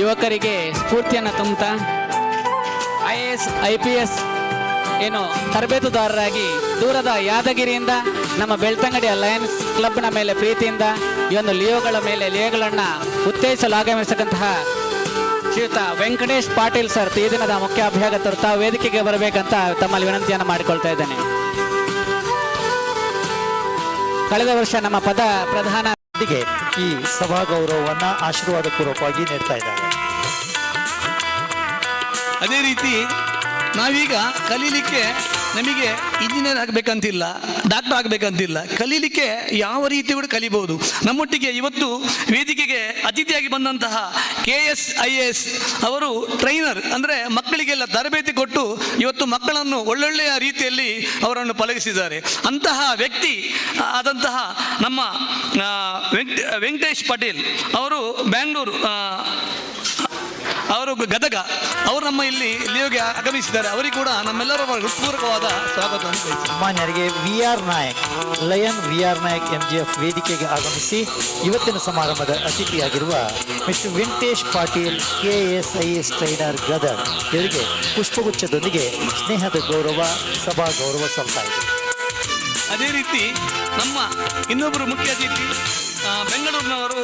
ಯುವಕರಿಗೆ ಸ್ಫೂರ್ತಿಯನ್ನು ತುಂಬುತ್ತಾ I A S I P S ಏನು ತರಬೇತುದಾರರಾಗಿ ದೂರದ ಯಾದಗಿರಿಯಿಂದ ನಮ್ಮ ಬೆಳ್ತಂಗಡಿಯ ಲಯನ್ಸ್ ಕ್ಲಬ್ನ ಮೇಲೆ ಪ್ರೀತಿಯಿಂದ ಈ ಒಂದು ಲಿಯೋಗಳ ಮೇಲೆ ಲಿಯೋಗಳನ್ನು ಉತ್ತೇಜಿಸಲು ಆಗಮಿಸತಕ್ಕಂತಹ ಶ್ರೀಯುತ ವೆಂಕಟೇಶ್ ಪಾಟೀಲ್ ಸರ್, ಈ ದಿನದ ಮುಖ್ಯ ಅಭ್ಯಾಗತರು ತಾವು ವೇದಿಕೆಗೆ ಬರಬೇಕಂತ ತಮ್ಮಲ್ಲಿ ವಿನಂತಿಯನ್ನು ಮಾಡಿಕೊಳ್ತಾ ಇದ್ದೇನೆ. ಕಳೆದ ವರ್ಷ ನಮ್ಮ ಪದ ಪ್ರಧಾನ ಈ ಸಭಾ ಗೌರವವನ್ನು ಆಶೀರ್ವಾದ ಪೂರ್ವಕವಾಗಿ ನೀಡ್ತಾ ಇದ್ದಾರೆ. ಅದೇ ರೀತಿ ನಾವೀಗ ಕಲೀಲಿಕ್ಕೆ ನಮಗೆ ಇಂಜಿನಿಯರ್ ಆಗಬೇಕಂತಿಲ್ಲ, ಡಾಕ್ಟರ್ ಆಗಬೇಕಂತಿಲ್ಲ. ಕಲೀಲಿಕ್ಕೆ ಯಾವ ರೀತಿ ಕೂಡ ಕಲಿಬಹುದು. ನಮ್ಮೊಟ್ಟಿಗೆ ಇವತ್ತು ವೇದಿಕೆಗೆ ಅತಿಥಿಯಾಗಿ ಬಂದಂತಹ ಕೆ ಎಸ್ ಐ ಎಸ್ ಅವರು ಟ್ರೈನರ್, ಅಂದರೆ ಮಕ್ಕಳಿಗೆಲ್ಲ ತರಬೇತಿ ಕೊಟ್ಟು ಇವತ್ತು ಮಕ್ಕಳನ್ನು ಒಳ್ಳೊಳ್ಳೆಯ ರೀತಿಯಲ್ಲಿ ಅವರನ್ನು ಪಳಗಿಸಿದ್ದಾರೆ. ಅಂತಹ ವ್ಯಕ್ತಿ, ಆದಂತಹ ನಮ್ಮ ವೆಂಕಟೇಶ್ ಪಟೇಲ್ ಅವರು ಬ್ಯಾಂಗ್ಳೂರು ಅವರು ಗದಗ ಅವರು ನಮ್ಮ ಇಲ್ಲಿ ಲಿಯೋಗೆ ಆಗಮಿಸಿದ್ದಾರೆ. ಅವರಿಗೆ ಕೂಡ ನಮ್ಮೆಲ್ಲರ ಹೃತ್ಪೂರ್ವಕವಾದ ಸ್ವಾಗತ ಸಾಮಾನ್ಯರಿಗೆ ಮಾನ್ಯರಿಗೆ V R Nayak lion V R Nayak M G F ವೇದಿಕೆಗೆ ಆಗಮಿಸಿ ಇವತ್ತಿನ ಸಮಾರಂಭದ ಅತಿಥಿಯಾಗಿರುವ mister Venkatesh Patil K S I S trainer Ghadar ಇವರಿಗೆ ಪುಷ್ಪಗುಚ್ಛದೊಂದಿಗೆ ಸ್ನೇಹದ ಗೌರವ ಸಭಾ ಗೌರವ ಸಲ್ತಾ ಇದೆ. ಅದೇ ರೀತಿ ನಮ್ಮ ಇನ್ನೊಬ್ಬರು ಮುಖ್ಯ ಅತಿಥಿ ಬೆಂಗಳೂರಿನವರು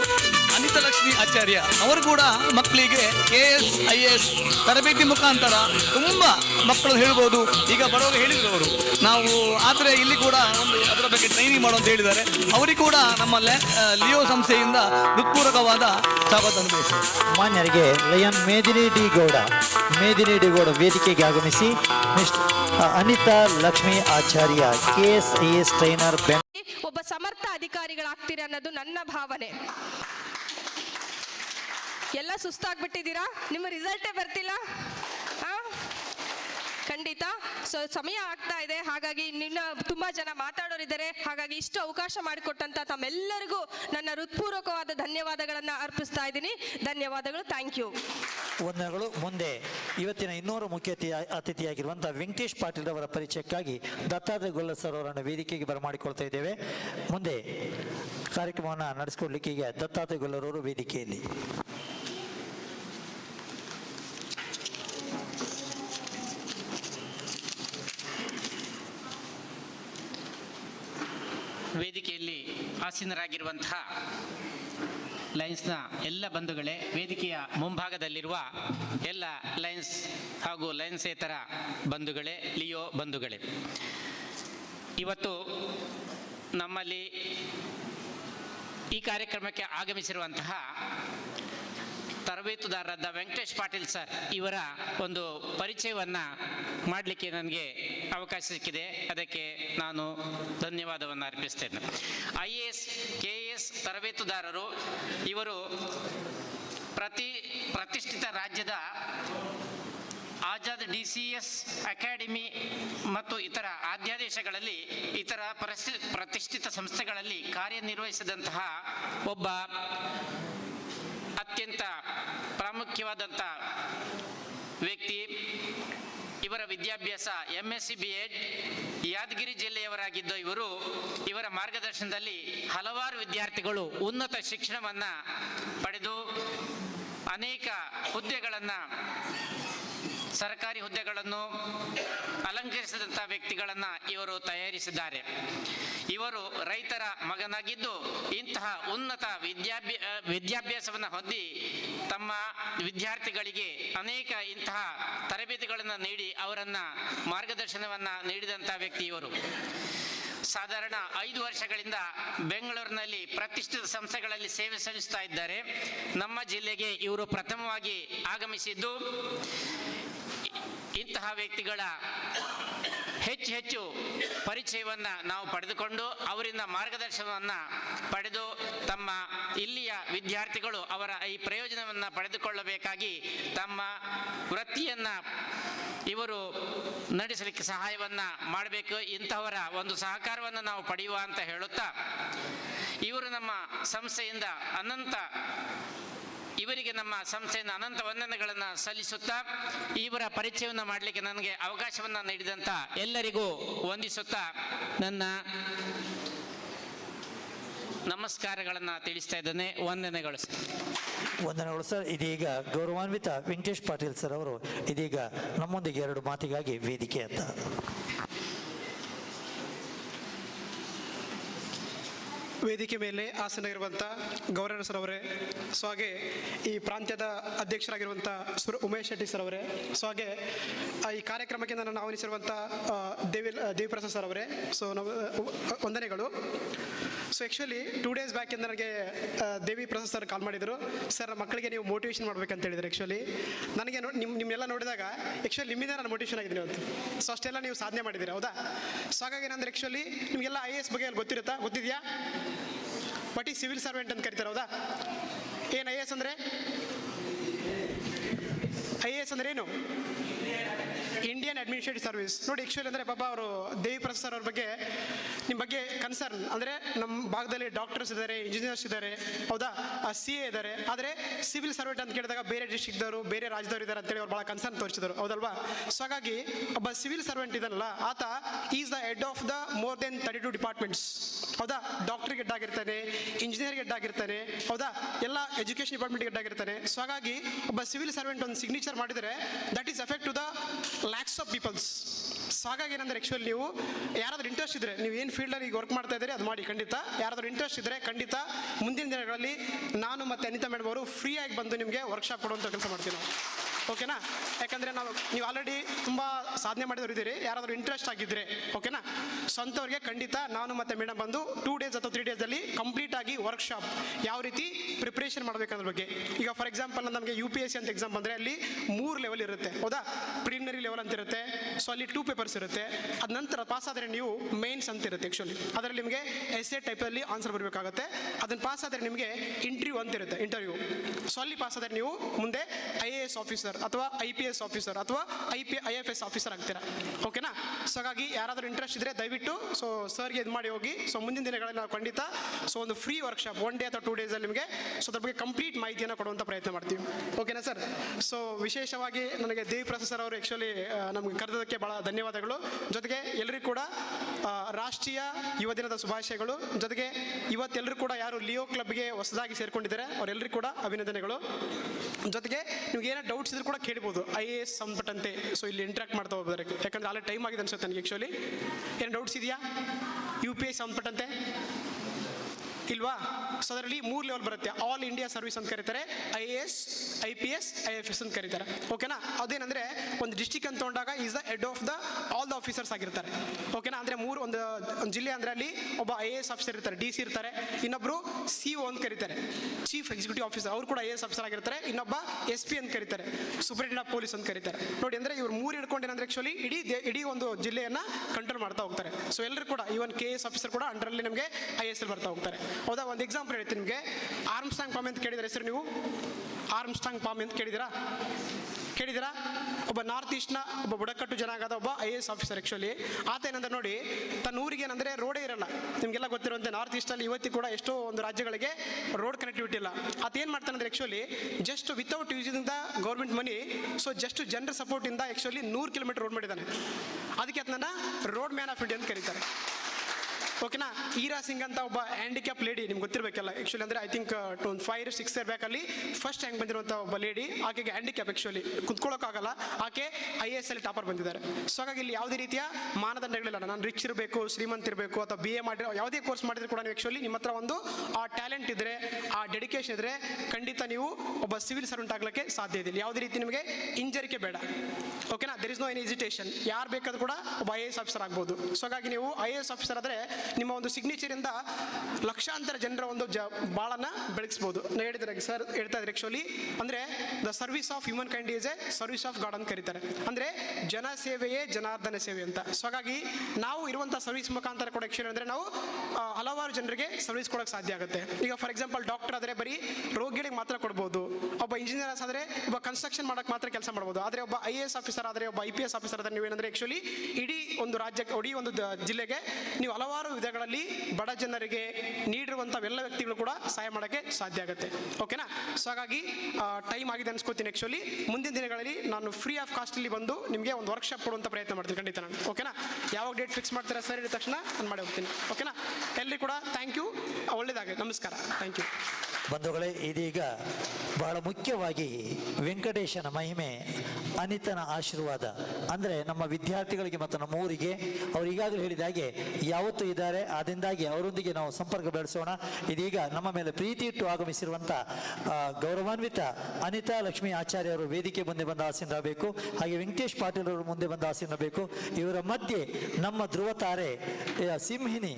ಅನಿತಾ ಲಕ್ಷ್ಮಿ ಆಚಾರ್ಯ. ಅವರು ಕೂಡ ಮಕ್ಕಳಿಗೆ ಕೆ ಎಸ್ ಐ ಎಸ್ ತರಬೇತಿ ಮುಖಾಂತರ ತುಂಬ ಮಕ್ಕಳು ಹೇಳ್ಬೋದು. ಈಗ ಬರೋರು ಹೇಳಿದ್ರು ಅವರು. ನಾವು ಆದರೆ ಇಲ್ಲಿ ಕೂಡ ಒಂದು ಅದರ ಬಗ್ಗೆ ಟ್ರೈನಿಂಗ್ ಮಾಡೋ ಅಂತ ಹೇಳಿದ್ದಾರೆ. ಅವರಿಗೆ ಕೂಡ ನಮ್ಮ ಲಿಯೋ ಸಂಸ್ಥೆಯಿಂದ ಹೃತ್ಪೂರ್ವಕವಾದ ಸ್ವಾಗತ ಮಾನ್ಯರಿಗೆ lion Medini D Gowda Medini D Gowda ವೇದಿಕೆಗೆ ಆಗಮಿಸಿ mister Anitha Lakshmi Acharya K S I S trainer ಒಬ್ಬ ಸಮರ್ಥ ಅಧಿಕಾರಿಗಳಾಗ್ತೀರಿ ಅನ್ನೋದು ನನ್ನ ಭಾವನೆ. ಎಲ್ಲ ಸುಸ್ತಾಗ್ಬಿಟ್ಟಿದ್ದೀರಾ? ನಿಮ್ಮ ರಿಸಲ್ಟೇ ಬರ್ತಿಲ್ಲ? ಹಾಂ? ಖಂಡಿತ. ಸೊ, ಸಮಯ ಆಗ್ತಾ ಇದೆ. ಹಾಗಾಗಿ ನಿನ್ನ ತುಂಬ ಜನ ಮಾತಾಡೋರಿದ್ದಾರೆ. ಹಾಗಾಗಿ ಇಷ್ಟು ಅವಕಾಶ ಮಾಡಿಕೊಟ್ಟಂತ ತಮ್ಮೆಲ್ಲರಿಗೂ ನನ್ನ ಹೃತ್ಪೂರ್ವಕವಾದ ಧನ್ಯವಾದಗಳನ್ನು ಅರ್ಪಿಸ್ತಾ ಇದ್ದೀನಿ. ಧನ್ಯವಾದಗಳು. Thank you. ವಂದನೆಗಳು. ಮುಂದೆ ಇವತ್ತಿನ ಇನ್ನೂರು ಮುಖ್ಯ ಅತಿಥಿಯಾಗಿರುವಂಥ ವೆಂಕಟೇಶ್ ಪಾಟೀಲ್ ಅವರ ಪರಿಚಯಕ್ಕಾಗಿ ದತ್ತಾತ್ರೇಯ ಗೊಲ್ಲ ಸರ್ ಅವರನ್ನು ವೇದಿಕೆಗೆ ಬರಮಾಡಿಕೊಳ್ತಾ ಇದ್ದೇವೆ. ಮುಂದೆ ಕಾರ್ಯಕ್ರಮವನ್ನು ನಡೆಸಿಕೊಡ್ಲಿಕ್ಕೆ ಈಗ ದತ್ತಾತ್ರಿ ಗೊಲ್ಲರವರು ವೇದಿಕೆಯಲ್ಲಿ. ಆಸೀನರಾಗಿರುವಂತಹ ಲಯನ್ಸ್ನ ಎಲ್ಲ ಬಂಧುಗಳೇ, ವೇದಿಕೆಯ ಮುಂಭಾಗದಲ್ಲಿರುವ ಎಲ್ಲ ಲಯನ್ಸ್ ಹಾಗೂ ಲಯನ್ಸೇತರ ಬಂಧುಗಳೇ, ಲಿಯೋ ಬಂಧುಗಳೇ. ಇವತ್ತು ನಮ್ಮಲ್ಲಿ ಈ ಕಾರ್ಯಕ್ರಮಕ್ಕೆ ಆಗಮಿಸಿರುವಂತಹ ತರಬೇತುದಾರರಾದ ವೆಂಕಟೇಶ್ ಪಾಟೀಲ್ ಸರ್, ಇವರ ಒಂದು ಪರಿಚಯವನ್ನು ಮಾಡಲಿಕ್ಕೆ ನನಗೆ ಅವಕಾಶ ಸಿಕ್ಕಿದೆ. ಅದಕ್ಕೆ ನಾನು ಧನ್ಯವಾದವನ್ನು ಅರ್ಪಿಸ್ತೇನೆ. I A S, K S ತರಬೇತುದಾರರು, ಇವರು ಪ್ರತಿ ಪ್ರತಿಷ್ಠಿತ ರಾಜ್ಯದ Azad D C S academy ಮತ್ತು ಇತರ ಆದ್ಯಾದೇಶಗಳಲ್ಲಿ ಇತರ ಪ್ರತಿಷ್ಠಿತ ಸಂಸ್ಥೆಗಳಲ್ಲಿ ಕಾರ್ಯನಿರ್ವಹಿಸಿದಂತಹ ಒಬ್ಬ ಪ್ರಾಮುಖ್ಯವಾದಂಥ ವ್ಯಕ್ತಿ ಇವರ ವಿದ್ಯಾಭ್ಯಾಸ M S C B Ed Yadgir ಜಿಲ್ಲೆಯವರಾಗಿದ್ದ ಇವರು ಇವರ ಮಾರ್ಗದರ್ಶನದಲ್ಲಿ ಹಲವಾರು ವಿದ್ಯಾರ್ಥಿಗಳು ಉನ್ನತ ಶಿಕ್ಷಣವನ್ನು ಪಡೆದು ಅನೇಕ ಹುದ್ದೆಗಳನ್ನು ಸರ್ಕಾರಿ ಹುದ್ದೆಗಳನ್ನು ಅಲಂಕರಿಸಿದಂಥ ವ್ಯಕ್ತಿಗಳನ್ನು ಇವರು ತಯಾರಿಸಿದ್ದಾರೆ. ಇವರು ರೈತರ ಮಗನಾಗಿದ್ದು ಇಂತಹ ಉನ್ನತ ವಿದ್ಯಾಭ್ಯ, ವಿದ್ಯಾಭ್ಯಾಸವನ್ನು ಹೊಂದಿ ತಮ್ಮ ವಿದ್ಯಾರ್ಥಿಗಳಿಗೆ ಅನೇಕ ಇಂತಹ ತರಬೇತಿಗಳನ್ನು ನೀಡಿ ಅವರನ್ನು ಮಾರ್ಗದರ್ಶನವನ್ನು ನೀಡಿದಂಥ ವ್ಯಕ್ತಿ ಇವರು. ಸಾಧಾರಣ ಐದು ವರ್ಷಗಳಿಂದ ಬೆಂಗಳೂರಿನಲ್ಲಿ ಪ್ರತಿಷ್ಠಿತ ಸಂಸ್ಥೆಗಳಲ್ಲಿ ಸೇವೆ ಸಲ್ಲಿಸ್ತಾ ಇದ್ದಾರೆ. ನಮ್ಮ ಜಿಲ್ಲೆಗೆ ಇವರು ಪ್ರಥಮವಾಗಿ ಆಗಮಿಸಿದ್ದು ಇಂತಹ ವ್ಯಕ್ತಿಗಳ ಹೆಚ್ಚು ಹೆಚ್ಚು ಪರಿಚಯವನ್ನು ನಾವು ಪಡೆದುಕೊಂಡು ಅವರಿಂದ ಮಾರ್ಗದರ್ಶನವನ್ನು ಪಡೆದು ತಮ್ಮ ಇಲ್ಲಿಯ ವಿದ್ಯಾರ್ಥಿಗಳು ಅವರ ಈ ಪ್ರಯೋಜನವನ್ನು ಪಡೆದುಕೊಳ್ಳಬೇಕಾಗಿ ತಮ್ಮ ವೃತ್ತಿಯನ್ನು ಇವರು ನಡೆಸಲಿಕ್ಕೆ ಸಹಾಯವನ್ನು ಮಾಡಬೇಕು. ಇಂತಹವರ ಒಂದು ಸಹಕಾರವನ್ನು ನಾವು ಪಡೆಯುವ ಅಂತ ಹೇಳುತ್ತಾ ಇವರು ನಮ್ಮ ಸಂಸ್ಥೆಯಿಂದ ಅನಂತ ಇವರಿಗೆ ನಮ್ಮ ಸಂಸ್ಥೆಯ ಅನಂತ ವಂದನೆಗಳನ್ನು ಸಲ್ಲಿಸುತ್ತಾ ಇವರ ಪರಿಚಯವನ್ನು ಮಾಡಲಿಕ್ಕೆ ನನಗೆ ಅವಕಾಶವನ್ನು ನೀಡಿದಂಥ ಎಲ್ಲರಿಗೂ ವಂದಿಸುತ್ತಾ ನನ್ನ ನಮಸ್ಕಾರಗಳನ್ನು ತಿಳಿಸ್ತಾ ಇದ್ದೇನೆ. ವಂದನೆಗಳು ಸರ್. ವಂದನೆಗಳು ಸರ್. ಇದೀಗ ಗೌರವಾನ್ವಿತ ವೆಂಕಟೇಶ್ ಪಾಟೀಲ್ ಸರ್ ಅವರು ಇದೀಗ ನಮ್ಮೊಂದಿಗೆ ಎರಡು ಮಾತಿಗಾಗಿ ವೇದಿಕೆ ಅಂತ ವೇದಿಕೆ ಮೇಲೆ ಆಸನ ಇರುವಂಥ ಗೌರವ ಸರ್ ಅವರೇ, ಸೊ ಹಾಗೆ ಈ ಪ್ರಾಂತ್ಯದ ಅಧ್ಯಕ್ಷರಾಗಿರುವಂಥ ಸುರ ಉಮೇಶ್ ಶೆಟ್ಟಿ ಸರ್ ಅವರೇ, ಸೊ ಹಾಗೆ ಈ ಕಾರ್ಯಕ್ರಮಕ್ಕೆ ನನ್ನನ್ನು ಆಹ್ವಾನಿಸಿರುವಂಥ ದೇವಿ ದೇವಿ ಪ್ರಸಾದ್ ಸರ್ ಅವರೇ, ಸೊ ನಾವು ವಂದನೆಗಳು. So actually two days back ನನಗೆ ದೇವಿ ಪ್ರಸಾದ್ ಸರ್ ಕಾಲ್ ಮಾಡಿದರು. ಸರ್, ಮಕ್ಕಳಿಗೆ ನೀವು ಮೋಟಿವೇಶನ್ ಮಾಡ್ಬೇಕಂತ ಹೇಳಿದ್ರು ಆ್ಯಕ್ಚುಲಿ ನನಗೆ ನಿಮ್ಮ ನಿಮ್ಮೆಲ್ಲ ನೋಡಿದಾಗ ಆ್ಯಕ್ಚುಲಿ ನಿಮ್ಮಿಂದ ನಾನು ಮೋಟಿವೇಶನ್ ಆಗಿದ್ದೀನಿ ಇವತ್ತು. ಸೊ ಅಷ್ಟೆಲ್ಲ ನೀವು ಸಾಧನೆ ಮಾಡಿದ್ದೀರಾ, ಹೌದಾ? ಸೊ ಹಾಗಾಗಿ ಏನಂದ್ರೆ ಆ್ಯಕ್ಚುಲಿ ನಿಮಗೆಲ್ಲ ಐ ಎ ಎಸ್ ಬಗ್ಗೆ ಗೊತ್ತಿರುತ್ತಾ? ಗೊತ್ತಿದೆಯಾ? ಈ ಸಿವಿಲ್ ಸರ್ವೆಂಟ್ ಅಂತ ಕರಿತಾರೆ, ಹೌದಾ? ಏನು ಐ ಎ ಎಸ್ ಅಂದರೆ? ಐ ಎ ಎಸ್ ಅಂದ್ರೆ ಏನು? ಇಂಡಿಯನ್ ಅಡ್ಮಿನಿಸ್ಟ್ರೇಟಿವ್ ಸರ್ವಿಸ್ ನೋಡಿ ಆ್ಯಕ್ಚುಲಿ ಅಂದರೆ ಪಾಪ ಅವರು ದೇವಿ ಪ್ರಸಾದ್ ಅವ್ರ ಬಗ್ಗೆ ನಿಮ್ಮ ಬಗ್ಗೆ ಕನ್ಸರ್ನ್ ಅಂದರೆ ನಮ್ಮ ಭಾಗದಲ್ಲಿ ಡಾಕ್ಟರ್ಸ್ ಇದ್ದಾರೆ ಇಂಜಿನಿಯರ್ಸ್ ಇದ್ದಾರೆ, ಹೌದಾ? ಸಿ ಎ ಇದ್ದಾರೆ. ಆದರೆ ಸಿವಿಲ್ ಸರ್ವೆಂಟ್ ಅಂತ ಕೇಳಿದಾಗ ಬೇರೆ ಡಿಸ್ಟ್ರಿಕ್ಟ್ದವರು ಬೇರೆ ರಾಜ್ಯದವರು ಇದ್ದಾರೆ ಅಂತೇಳಿ ಅವ್ರು ಭಾಳ ಕನ್ಸರ್ನ್ ತೋರಿಸಿದ್ರು. ಹೌದಲ್ವಾ? ಸೊ ಹಾಗಾಗಿ ಒಬ್ಬ ಸಿವಿಲ್ ಸರ್ವೆಂಟ್ ಇದನ್ನಲ್ಲ ಆತ is the head of the more than thirty two departments ಹೌದಾ? ಡಾಕ್ಟ್ರಿಗೆ ಹೆಡ್ ಆಗಿರ್ತಾನೆ ಇಂಜಿನಿಯರ್ಗೆ ಹೆಡ್ ಆಗಿರ್ತಾನೆ ಹೌದಾ? ಎಲ್ಲ ಎಜುಕೇಶನ್ ಡಿಪಾರ್ಟ್ಮೆಂಟ್ಗೆ ಹೆಡ್ ಆಗಿರ್ತಾನೆ ಸೊ ಹಾಗಾಗಿ ಒಬ್ಬ ಸಿವಿಲ್ ಸರ್ವೆಂಟ್ ಒಂದು ಸಿಗ್ನೇಚರ್ ಮಾಡಿದರೆ that is effect to the lakhs of peoples so ಹಾಗಾಗಿ ಏನಂದ್ರೆ ಆ್ಯಕ್ಚುಲಿ ನೀವು ಯಾರಾದ್ರೂ ಇಂಟ್ರೆಸ್ಟ್ ಇದ್ರೆ, ನೀವು ಏನು ಫೀಲ್ಡಲ್ಲಿ ಈಗ ವರ್ಕ್ ಮಾಡ್ತಾ ಇದ್ದೀರಿ, ಅದು ಮಾಡಿ, ಖಂಡಿತ. ಯಾರಾದರೂ ಇಂಟ್ರೆಸ್ಟ್ ಇದ್ರೆ, ಖಂಡಿತ ಮುಂದಿನ ದಿನಗಳಲ್ಲಿ ನಾನು ಮತ್ತು ಅನಿತಾ ಮೇಡಮ್ ಅವರು ಫ್ರೀಯಾಗಿ ಬಂದು ನಿಮಗೆ ವರ್ಕ್ಶಾಪ್ ಕೊಡುವಂಥ ಕೆಲಸ ಮಾಡ್ತೀವಿ ನಾವು. ಓಕೆನಾ? ಯಾಕಂದರೆ ನಾವು ನೀವು ಆಲ್ರೆಡಿ ತುಂಬ ಸಾಧನೆ ಮಾಡಿದವರು ಇದ್ದೀರಿ. ಯಾರಾದರೂ ಇಂಟ್ರೆಸ್ಟ್ ಆಗಿದ್ದರೆ ಓಕೆನಾ? ಸ್ವಂತವ್ರಿಗೆ ಖಂಡಿತ ನಾನು ಮತ್ತು ಮೇಡಮ್ ಬಂದು ಟೂ ಡೇಸ್ ಅಥವಾ ತ್ರೀ ಡೇಸಲ್ಲಿ ಕಂಪ್ಲೀಟ್ ಆಗಿ ವರ್ಕ್ಶಾಪ್ ಯಾವ ರೀತಿ ಪ್ರಿಪ್ರೇಷನ್ ಮಾಡಬೇಕನ್ನೋದ್ರ ಬಗ್ಗೆ. ಈಗ ಫಾರ್ ಎಕ್ಸಾಂಪಲ್ ನಮಗೆ ಯು ಪಿ ಎಸ್ ಸಿ ಅಂತ ಎಕ್ಸಾಮ್ ಬಂದರೆ ಅಲ್ಲಿ ಮೂರು ಲೆವೆಲ್ ಇರುತ್ತೆ. ಹೌದಾ? ಪ್ರಿಲಿಮಿನರಿ ಲೆವೆಲ್ ಅಂತ ಇರುತ್ತೆ. ಸೊ ಅಲ್ಲಿ ಟೂ ಪೇಪರ್ಸ್ ಇರುತ್ತೆ. ಅದ ನಂತರ ಪಾಸ್ ಆದರೆ ನೀವು ಮೇನ್ಸ್ ಅಂತ ಇರುತ್ತೆ ಆ್ಯಕ್ಚುಲಿ ಅದರಲ್ಲಿ ನಿಮಗೆ ಎಸ್ ಎ ಟೈಪಲ್ಲಿ ಆನ್ಸರ್ ಬರಬೇಕಾಗುತ್ತೆ. ಅದನ್ನು ಪಾಸ್ ಆದರೆ ನಿಮಗೆ ಇಂಟರ್ವ್ಯೂ ಅಂತ ಇರುತ್ತೆ ಇಂಟರ್ವ್ಯೂ ಸೊ ಅಲ್ಲಿ ಪಾಸ್ ಆದರೆ ನೀವು ಮುಂದೆ ಐ ಎ ಎಸ್ ಆಫೀಸರ್ ಅಥವಾ ಐ ಪಿ ಎಸ್ ಆಫೀಸರ್ ಅಥವಾ I P I F S officer ಆಗ್ತೀರಾ ಓಕೆನಾ ಸೊ ಹಾಗಾಗಿ ಯಾರಾದರೂ ಇಂಟ್ರೆಸ್ಟ್ ಇದ್ದರೆ ದಯವಿಟ್ಟು ಸೊ ಸರ್ಗೆ ಇದು ಮಾಡಿ ಹೋಗಿ. ಸೊ ಮುಂದಿನ ದಿನಗಳಲ್ಲಿ ನಾವು ಖಂಡಿತ ಸೊ ಒಂದು ಫ್ರೀ ವರ್ಕ್ಶಾಪ್ ಒನ್ ಡೇ ಅಥವಾ ಟೂ ಡೇಸಲ್ಲಿ ನಿಮಗೆ ಸೊ ಅದ್ರ ಬಗ್ಗೆ ಕಂಪ್ಲೀಟ್ ಮಾಹಿತಿಯನ್ನು ಕೊಡುವಂಥ ಪ್ರಯತ್ನ ಮಾಡ್ತೀವಿ. ಓಕೆನಾ ಸರ್ ಸೊ ವಿಶೇಷವಾಗಿ ನನಗೆ ದೇವಿ ಪ್ರಸಾದ್ ಸರ್ ಅವರು ಆ್ಯಕ್ಚುಲಿ ನಮಗೆ ಕರೆದೋದಕ್ಕೆ ಭಾಳ ಧನ್ಯವಾದಗಳು. ಜೊತೆಗೆ ಎಲ್ಲರಿಗೂ ಕೂಡ ರಾಷ್ಟ್ರೀಯ ಯುವ ದಿನದ ಶುಭಾಶಯಗಳು. ಜೊತೆಗೆ ಇವತ್ತೆಲ್ಲರೂ ಕೂಡ ಯಾರು ಲಿಯೋ ಕ್ಲಬ್ಗೆ ಹೊಸದಾಗಿ ಸೇರಿಕೊಂಡಿದ್ದಾರೆ ಅವರೆಲ್ಲರಿಗೂ ಕೂಡ ಅಭಿನಂದನೆಗಳು. ಜೊತೆಗೆ ನಿಮ್ಗೆ ಏನೋ ಡೌಟ್ಸ್ ಕೂಡ ಕೇಳ್ಬೋದು. ಐ ಎ ಎಸ್ ಸಂಬಂಧಪಟ್ಟಂತೆ ಸೊ ಇಲ್ಲಿ ಇಂಟ್ರಾಕ್ಟ್ ಮಾಡ್ತಾ ಹೋಗೋದಕ್ಕೆ ಯಾಕಂದ್ರೆ ಆಲ್ರೆಡಿ ಟೈಮ್ ಆಗಿದೆ ಅನ್ಸುತ್ತೆ ನನಗೆ ಆ್ಯಕ್ಚುಲಿ ಏನು ಡೌಟ್ಸ್ ಇದೆಯಾ? ಯು ಪಿ ಎಸ್ ಸಂಬಂಧಪಟ್ಟಂತೆ ಇಲ್ವಾ ಸೊ ಅದರಲ್ಲಿ ಮೂರು ಲೆವೆಲ್ ಬರುತ್ತೆ. ಆಲ್ ಇಂಡಿಯಾ ಸರ್ವಿಸ್ ಅಂತ ಕರೀತಾರೆ. I A S I P S I F S ಅಂತ ಕರೀತಾರೆ. ಓಕೆನಾ ಅದೇನಂದ್ರೆ, ಒಂದು ಡಿಸ್ಟಿಕ್ ಅಂತ ತಗೊಂಡಾಗ is the head of the all the officers ಆಗಿರ್ತಾರೆ. ಓಕೆನಾ ಅಂದ್ರೆ ಮೂರು, ಒಂದು ಜಿಲ್ಲೆ ಅಂದ್ರೆ ಅಲ್ಲಿ ಒಬ್ಬ ಐ ಎ ಎಸ್ ಆಫೀಸರ್ ಇರ್ತಾರೆ ಡಿ ಸಿ ಇರ್ತಾರೆ. ಇನ್ನೊಬ್ಬರು ಸಿ ಒ ಅಂತ ಕರೀತಾರೆ. ಚೀಫ್ ಎಕ್ಸಿಕ್ಯೂಟಿವ್ ಆಫೀಸರ್ ಅವರು ಕೂಡ ಐ ಎಸ್ ಆಫೀಸರ್ ಆಗಿರ್ತಾರೆ. ಇನ್ನೊಬ್ಬ ಎಸ್ ಪಿ ಅಂತ ಕರೀತಾರೆ. ಸೂಪರಿಂಟೆಂಡೆಂಟ್ ಆಫ್ ಪೊಲೀಸ್ ಅಂತ ಕರೀತಾರೆ. ನೋಡಿ, ಅಂದ್ರೆ ಇವರು ಮೂರು ಹಿಡ್ಕೊಂಡೇನಂದ್ರೆ ಆ್ಯಕ್ಚುಲಿ ಇಡೀ ಇಡೀ ಒಂದು ಜಿಲ್ಲೆಯನ್ನ ಕಂಟ್ರೋಲ್ ಮಾಡ್ತಾ ಹೋಗ್ತಾರೆ. ಸೊ ಎಲ್ಲರೂ ಕೂಡ ಇವನ್ ಕೆ ಎಸ್ ಆಫೀಸರ್ ಕೂಡ ಅಂಡರಲ್ಲಿ ನಮಗೆ ಐ ಎಸ್ ಎಲ್ ಬರ್ತಾ ಹೋಗ್ತಾರೆ. ಹೌದಾ, ಒಂದು ಎಕ್ಸಾಂಪಲ್ ಹೇಳ್ತೀನಿ ನಿಮಗೆ. ಆರ್ಮ್ಸ್ಟಾಂಗ್ ಪಾಮ್ ಅಂತ ಕೇಳಿದ್ರೆ ಹೆಸರು ನೀವು? ಆರ್ಮ್ಸ್ಟಾಂಗ್ ಪಾಮ್ ಅಂತ ಕೇಳಿದಿರಾ ಕೇಳಿದಿರಾ ಒಬ್ಬ ನಾರ್ತ್ ಈಸ್ಟ್ನ ಒಬ್ಬ ಬುಡಕಟ್ಟು ಜನಾಂಗದ ಒಬ್ಬ I A S officer actually ಆತ ಏನಂದ್ರೆ ನೋಡಿ, ತನ್ನ ಊರಿಗೆ ಏನಂದರೆ ರೋಡೇ ಇರಲ್ಲ. ನಿಮಗೆಲ್ಲ ಗೊತ್ತಿರುವಂತೆ ನಾರ್ತ್ ಈಸ್ಟಲ್ಲಿ ಇವತ್ತಿ ಕೂಡ ಎಷ್ಟೋ ಒಂದು ರಾಜ್ಯಗಳಿಗೆ ರೋಡ್ ಕನೆಕ್ಟಿವಿಟಿ ಇಲ್ಲ. ಆತ ಏನು ಮಾಡ್ತಾನೆ ಅಂದ್ರೆ actually just without using the government money so just ಜನರ ಸಪೋರ್ಟಿಂದ ಆ್ಯಕ್ಚುಲಿ ನೂರು ಕಿಲೋಮೀಟರ್ ರೋಡ್ ಮಾಡಿದ್ದಾನೆ. ಅದಕ್ಕೆ ಅದನ್ನ ರೋಡ್ ಮ್ಯಾನ್ ಆಫ್ ಇಂಡಿಯಾ ಅಂತ ಕರೀತಾರೆ. ಓಕೆನಾ ಈರಾ ಸಿಂಗ್ ಅಂತ ಒಬ್ಬ ಹ್ಯಾಂಡಿಕ್ಯಾಪ್ ಲೇಡಿ ನಿಮ್ಗೆ ಗೊತ್ತಿರಬೇಕಲ್ಲ. ಆ್ಯಕ್ಚುಲಿ ಅಂದರೆ ಐ ಥಿಂಕ್ ಒಂದು ಫೈವ್ ಸಿಕ್ಸ್ ಇಯರ್ ಬ್ಯಾಕಲ್ಲಿ ಫಸ್ಟ್ ರ್ಯಾಂಕ್ ಬಂದಿರುವಂಥ ಒಬ್ಬ ಲೇಡಿ ಆಕೆಗೆ ಹ್ಯಾಂಡಿಕ್ಯಾಪ್ ಆ್ಯಕ್ಚುಲಿ ಕುತ್ಕೊಳ್ಳೋಕ್ಕಾಗಲ್ಲ ಆಕೆ ಐ ಎಸ್ ಎಲ್ ಟಾಪರ್ ಬಂದಿದ್ದಾರೆ. ಸೊ ಹಾಗಾಗಿ ಇಲ್ಲಿ ಯಾವುದೇ ರೀತಿಯ ಮಾನದಂಡಗಳಿಲ್ಲ. ನಾನು ರಿಚ್ ಇರಬೇಕು, ಶ್ರೀಮಂತ ಇರಬೇಕು, ಅಥವಾ ಬಿ ಎ ಮಾಡಿರೋ ಯಾವುದೇ ಕೋರ್ಸ್ ಮಾಡಿದ್ರು ಕೂಡ ನೀವು ಆ್ಯಕ್ಚುಲಿ ನಿಮ್ಮ ಹತ್ರ ಒಂದು, ಆ ಟ್ಯಾಲೆಂಟ್ ಇದ್ದರೆ ಆ ಡೆಡಿಕೇಶನ್ ಇದ್ದರೆ ಖಂಡಿತ ನೀವು ಒಬ್ಬ ಸಿವಿಲ್ ಸರ್ವೆಂಟ್ ಆಗಲಿಕ್ಕೆ ಸಾಧ್ಯ ಇದೆ. ಯಾವುದೇ ರೀತಿ ನಿಮಗೆ ಇಂಜರಿಕೆ ಬೇಡ. ಓಕೆನಾ there is no N agitation ಯಾರು ಬೇಕಾದ್ರೂ ಕೂಡ ಒಬ್ಬ ಐ ಎ ಎಸ್ ಆಫೀಸರ್ ಆಗ್ಬೋದು. ಸೊ ಹಾಗಾಗಿ ನೀವು ಐ ಎ ಎಸ್ ಆಫೀಸರ್ ಆದರೆ ನಿಮ್ಮ ಒಂದು ಸಿಗ್ನೇಚರಿಂದ ಲಕ್ಷಾಂತರ ಜನರ ಒಂದು ಜ, ಬಾಳನ್ನ ಬೆಳಗಿಸ್ಬೋದು. ನಾನು ಹೇಳಿದ್ರೆ ಸರ್ ಹೇಳ್ತಾ ಇದ್ರೆ ಆ್ಯಕ್ಚುಲಿ ಅಂದರೆ the service of human kind is a service of God ಅಂತ ಕರೀತಾರೆ. ಅಂದರೆ ಜನ ಸೇವೆಯೇ ಜನಾರ್ದನ ಸೇವೆ ಅಂತ. ಸೊ ಹಾಗಾಗಿ ನಾವು ಇರುವಂಥ ಸರ್ವಿಸ್ ಮುಖಾಂತರ ಕೂಡ ಆ್ಯಕ್ಚುಲಿ ಅಂದರೆ ನಾವು ಹಲವಾರು ಜನರಿಗೆ ಸರ್ವಿಸ್ ಕೊಡೋಕ್ಕೆ ಸಾಧ್ಯ ಆಗುತ್ತೆ. ಈಗ ಫಾರ್ ಎಕ್ಸಾಂಪಲ್ ಡಾಕ್ಟರ್ ಆದರೆ ಬರೀ ರೋಗಿಗಳಿಗೆ ಮಾತ್ರ ಕೊಡ್ಬೋದು. ಒಬ್ಬ ಇಂಜಿನಿಯರ್ಸ್ ಆದರೆ ಒಬ್ಬ ಕನ್ಸ್ಟ್ರಕ್ಷನ್ ಮಾಡೋಕೆ ಮಾತ್ರ ಕೆಲಸ ಮಾಡ್ಬೋದು. ಆದರೆ ಒಬ್ಬ ಐ ಎ ಎಸ್ ಆಫೀಸರ್ ಆದರೆ, ಒಬ್ಬ ಐ ಪಿ ಎಸ್ ಆಫೀಸರ್ ಆದರೆ ನೀವೇನಂದ್ರೆ ಆ್ಯಕ್ಚುಲಿ ಇಡೀ ಒಂದು ರಾಜ್ಯಕ್ಕೆ ಇಡೀ ಒಂದು ಜಿಲ್ಲೆಗೆ ನೀವು ಹಲವಾರು ವಿಧಗಳಲ್ಲಿ ಬಡ ಜನರಿಗೆ ನೀಡಿರುವಂಥ ಎಲ್ಲ ವ್ಯಕ್ತಿಗಳು ಕೂಡ ಸಹಾಯ ಮಾಡೋಕ್ಕೆ ಸಾಧ್ಯ ಆಗುತ್ತೆ. ಓಕೆನಾ ಸೊ ಹಾಗಾಗಿ ಟೈಮ್ ಆಗಿದೆ ಅನ್ಸ್ಕೋತೀನಿ ಆ್ಯಕ್ಚುಲಿ ಮುಂದಿನ ದಿನಗಳಲ್ಲಿ ನಾನು ಫ್ರೀ ಆಫ್ ಕಾಸ್ಟಲ್ಲಿ ಬಂದು ನಿಮಗೆ ಒಂದು ವರ್ಕ್ಶಾಪ್ ಕೊಡುವಂಥ ಪ್ರಯತ್ನ ಮಾಡ್ತೀನಿ ಖಂಡಿತ ನಾನು. ಓಕೆನಾ ಯಾವಾಗ ಡೇಟ್ ಫಿಕ್ಸ್ ಮಾಡ್ತೀರಾ ಸರ್ ಹೇಳಿದ ತಕ್ಷಣ ನಾನು ಮಾಡಿ ಹೋಗ್ತೀನಿ. ಓಕೆನಾ ಎಲ್ಲರಿಗೂ ಕೂಡ ಥ್ಯಾಂಕ್ ಯು ಒಳ್ಳೆಯದಾಗಲಿ ನಮಸ್ಕಾರ. ಥ್ಯಾಂಕ್ ಯು ಬಂಧುಗಳೇ, ಇದೀಗ ಬಹಳ ಮುಖ್ಯವಾಗಿ ವೆಂಕಟೇಶನ ಮಹಿಮೆ, ಅನಿತನ ಆಶೀರ್ವಾದ, ಅಂದರೆ ನಮ್ಮ ವಿದ್ಯಾರ್ಥಿಗಳಿಗೆ ಮತ್ತು ನಮ್ಮ ಊರಿಗೆ. ಅವರು ಈಗಾಗಲೇ ಹೇಳಿದ ಹಾಗೆ ಯಾವತ್ತೂ ಇದ್ದಾರೆ ಅದರಿಂದಾಗಿ ಅವರೊಂದಿಗೆ ನಾವು ಸಂಪರ್ಕ ಬೆಳೆಸೋಣ. ಇದೀಗ ನಮ್ಮ ಮೇಲೆ ಪ್ರೀತಿ ಇಟ್ಟು ಆಗಮಿಸಿರುವಂಥ ಗೌರವಾನ್ವಿತ ಅನಿತಾ ಲಕ್ಷ್ಮಿ ಆಚಾರ್ಯ ವೇದಿಕೆ ಮುಂದೆ ಬಂದ ಆಸೀನರಾಗಬೇಕು ಹಾಗೆ ವೆಂಕಟೇಶ್ ಪಾಟೀಲ್ ಅವರು ಮುಂದೆ ಬಂದ ಆಸೀನರಾಗಬೇಕು ಇವರ ಮಧ್ಯೆ ನಮ್ಮ ಧ್ರುವ ತಾರೆ ಸಿಂಹಿನಿ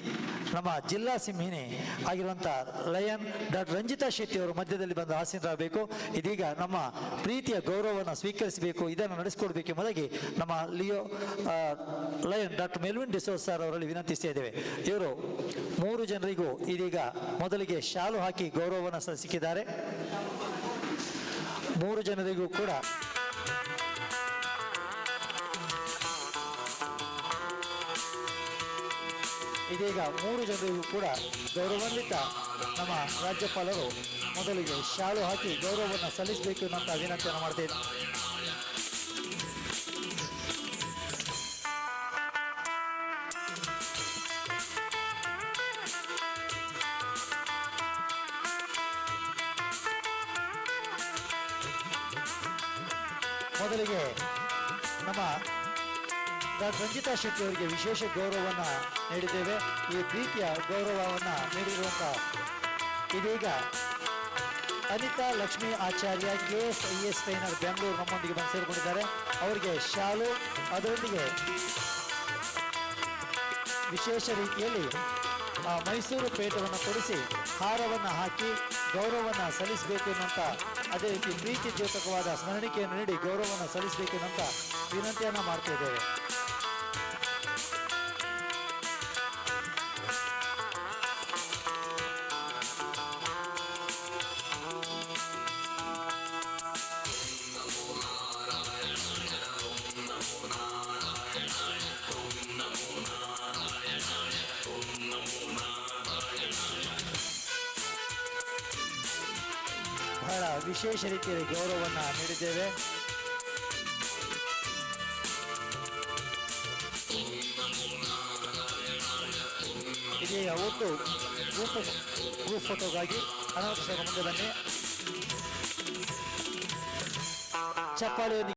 ನಮ್ಮ ಜಿಲ್ಲಾ ಸಿಂಹಿನಿ ಆಗಿರುವಂಥ ಲಯನ್, ಡಾಕ್ಟರ್ ರಂಜಿತಾ ಶೆಟ್ಟಿ ಅವರು ಮಧ್ಯದಲ್ಲಿ ಬಂದು ಆಸೀನರಾಗಬೇಕು ಇದೀಗ ನಮ್ಮ ಪ್ರೀತಿಯ ಗೌರವವನ್ನು ಸ್ವೀಕರಿಸಬೇಕು. ಇದನ್ನು ನಡೆಸಿಕೊಡ್ಬೇಕೆಂಬುದಾಗಿ ನಮ್ಮ Leo lion doctor Melvin D'Souza sir ಅವರಲ್ಲಿ ವಿನಂತಿಸ್ತಾ ಇದ್ದೇವೆ. ಇವರು ಮೂರು ಜನರಿಗೂ ಇದೀಗ ಮೊದಲಿಗೆ ಶಾಲು ಹಾಕಿ ಗೌರವವನ್ನು ಸಲ್ಲಿಸಿದ್ದಾರೆ. ಮೂರು ಜನರಿಗೂ ಕೂಡ ಇದೀಗ ಮೂರು ಜನರಿಗೂ ಕೂಡ ಗೌರವಾನ್ವಿತ ನಮ್ಮ ರಾಜ್ಯಪಾಲರು ಮೊದಲಿಗೆ ಶಾಲು ಹಾಕಿ ಗೌರವವನ್ನು ಸಲ್ಲಿಸಬೇಕು ಅಂತ ವಿನಂತಿಯನ್ನು ಮಾಡ್ತೇನೆ ಮೊದಲಿಗೆ ನಮ್ಮ ಡಾಕ್ಟರ್ ರಂಜಿತಾ ಶೆಟ್ಟಿ ಅವರಿಗೆ ವಿಶೇಷ ಗೌರವವನ್ನು ನೀಡಿದ್ದೇವೆ. ಈ ಪ್ರೀತಿಯ ಗೌರವವನ್ನು ನೀಡಿರುವಂಥ ಇದೀಗ Anitha Lakshmi Acharya K S I S trainer Bengaluru ನಮ್ಮೊಂದಿಗೆ ಬಂದು ಸೇರಿಕೊಂಡಿದ್ದಾರೆ ಅವರಿಗೆ ಶಾಲು ಅದರೊಂದಿಗೆ ವಿಶೇಷ ರೀತಿಯಲ್ಲಿ ಆ, ಮೈಸೂರು ಪೇಟವನ್ನು ಕೊಡಿಸಿ ಹಾರವನ್ನು ಹಾಕಿ ಗೌರವವನ್ನು ಸಲ್ಲಿಸಬೇಕು ಎನ್ನುವಂಥ ಅದೇ ರೀತಿ ಪ್ರೀತಿ ದ್ಯೋತಕವಾದ ಸ್ಮರಣಿಕೆಯನ್ನು ನೀಡಿ ಗೌರವವನ್ನು ಸಲ್ಲಿಸಬೇಕು ಎನ್ನುವಂಥ ವಿನಂತಿಯನ್ನು ಮಾಡ್ತಾ ಇದ್ದೇವೆ. ವಿಶೇಷ ರೀತಿಯಲ್ಲಿ ಗೌರವವನ್ನು ನೀಡಿದ್ದೇವೆ. ಇದೀಗ ಒಟ್ಟು ಗ್ರೂಪ್ ಗ್ರೂಪ್ ಫೋಟೋಗಾಗಿ ಅನಾಹುತ ಮುಂದೆ ಬನ್ನಿ. ಚಪ್ಪಾಳೆಯೊಂದಿಗೆ